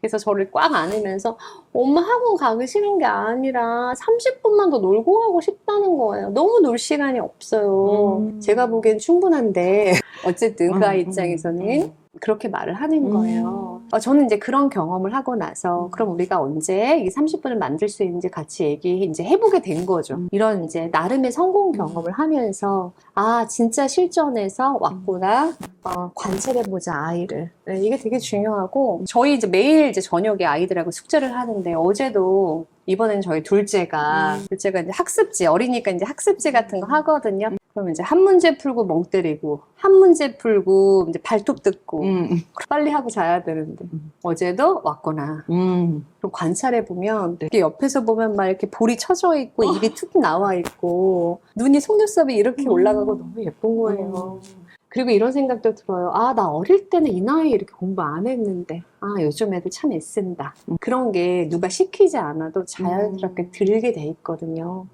그래서 저를 꽉 안으면서 엄마 학원 가기 싫은 게 아니라 30분만 더 놀고 가고 싶다는 거예요. 너무 놀 시간이 없어요. 음. 제가 보기엔 충분한데 어쨌든 그 아이 음, 입장에서는 음. 그렇게 말을 하는 음. 거예요. 어, 저는 이제 그런 경험을 하고 나서 그럼 우리가 언제 이 30분을 만들 수 있는지 같이 얘기 이제 해보게 된 거죠. 음. 이런 이제 나름의 성공 경험을 하면서 아 진짜 실전에서 왔구나 어, 관찰해보자 아이를 네, 이게 되게 중요하고 저희 이제 매일 이제 저녁에 아이들하고 숙제를 하는데 어제도 이번엔 저희 둘째가 음. 둘째가 이제 학습지 어리니까 이제 학습지 같은 거 하거든요. 그러면 이제 한 문제 풀고 멍 때리고 한 문제 풀고 이제 발톱 뜯고 음, 빨리 하고 자야 되는데 음. 어제도 왔구나. 음. 좀 관찰해 보면 네. 이렇게 옆에서 보면 막 이렇게 볼이 쳐져 있고 입이 툭 나와 있고 눈이 속눈썹이 이렇게 음. 올라가고 너무 예쁜 거예요. 그리고 이런 생각도 들어요. 아, 나 어릴 때는 이 나이에 이렇게 공부 안 했는데. 아, 요즘 애들 참 애쓴다. 음. 그런 게 누가 시키지 않아도 자연스럽게 음. 들게 돼 있거든요.